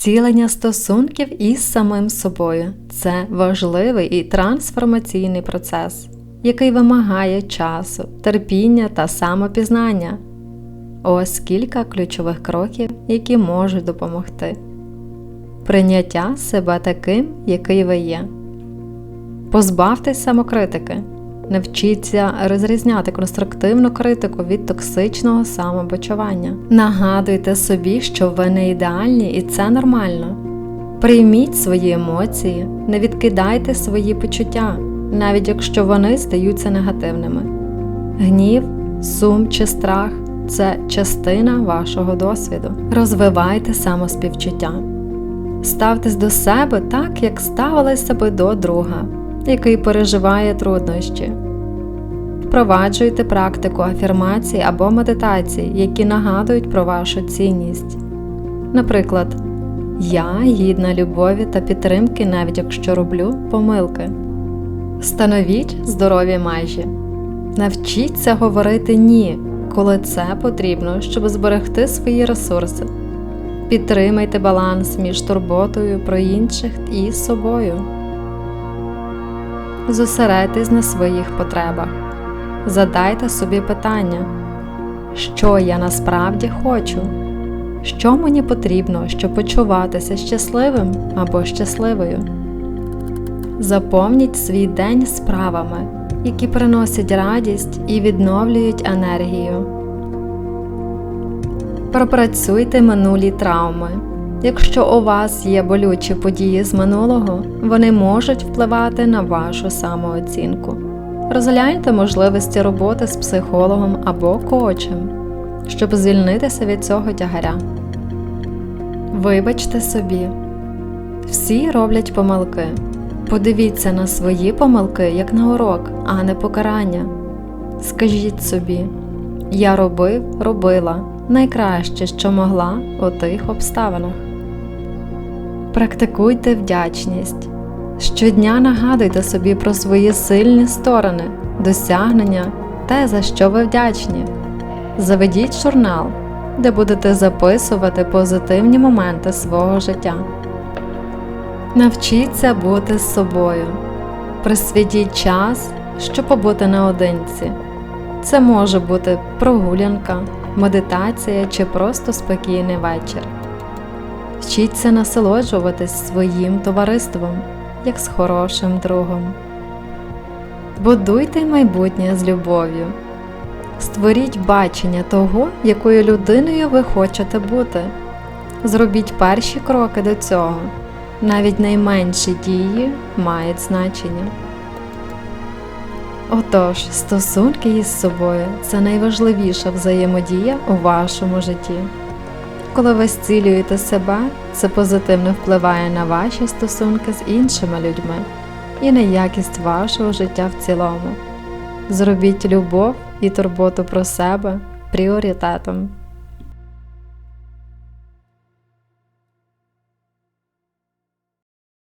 Зцілення стосунків із самим собою це важливий і трансформаційний процес, який вимагає часу, терпіння та самопізнання. Ось кілька ключових кроків, які можуть допомогти. Прийняття себе таким, який ви є. Позбавтесь самокритики. Навчіться розрізняти конструктивну критику від токсичного самобочування. Нагадуйте собі, що ви не ідеальні і це нормально. Прийміть свої емоції, не відкидайте свої почуття, навіть якщо вони здаються негативними. Гнів, сум чи страх це частина вашого досвіду. Розвивайте самоспівчуття. Ставтесь до себе так, як ставилися би до друга який переживає труднощі. Впроваджуйте практику афірмації або медитації, які нагадують про вашу цінність. Наприклад, Я гідна любові та підтримки, навіть якщо роблю помилки. Встановіть здорові межі. Навчіться говорити ні, коли це потрібно, щоб зберегти свої ресурси. Підтримайте баланс між турботою про інших і собою зосередьтесь на своїх потребах. Задайте собі питання, що я насправді хочу, що мені потрібно, щоб почуватися щасливим або щасливою. Заповніть свій день справами, які приносять радість і відновлюють енергію. Пропрацюйте минулі травми. Якщо у вас є болючі події з минулого, вони можуть впливати на вашу самооцінку. Розгляньте можливості роботи з психологом або коучем, щоб звільнитися від цього тягаря. Вибачте собі, всі роблять помилки. Подивіться на свої помилки як на урок, а не покарання. Скажіть собі, я робив, робила найкраще, що могла у тих обставинах. Практикуйте вдячність. Щодня нагадуйте собі про свої сильні сторони, досягнення те, за що ви вдячні. Заведіть журнал, де будете записувати позитивні моменти свого життя. Навчіться бути з собою. Присвятіть час, щоб побути наодинці. Це може бути прогулянка, медитація чи просто спокійний вечір. Вчіться насолоджуватись своїм товариством, як з хорошим другом. Будуйте майбутнє з любов'ю. Створіть бачення того, якою людиною ви хочете бути. Зробіть перші кроки до цього. Навіть найменші дії мають значення. Отож, стосунки із собою це найважливіша взаємодія у вашому житті. Коли ви зцілюєте себе, це позитивно впливає на ваші стосунки з іншими людьми і на якість вашого життя в цілому. Зробіть любов і турботу про себе пріоритетом.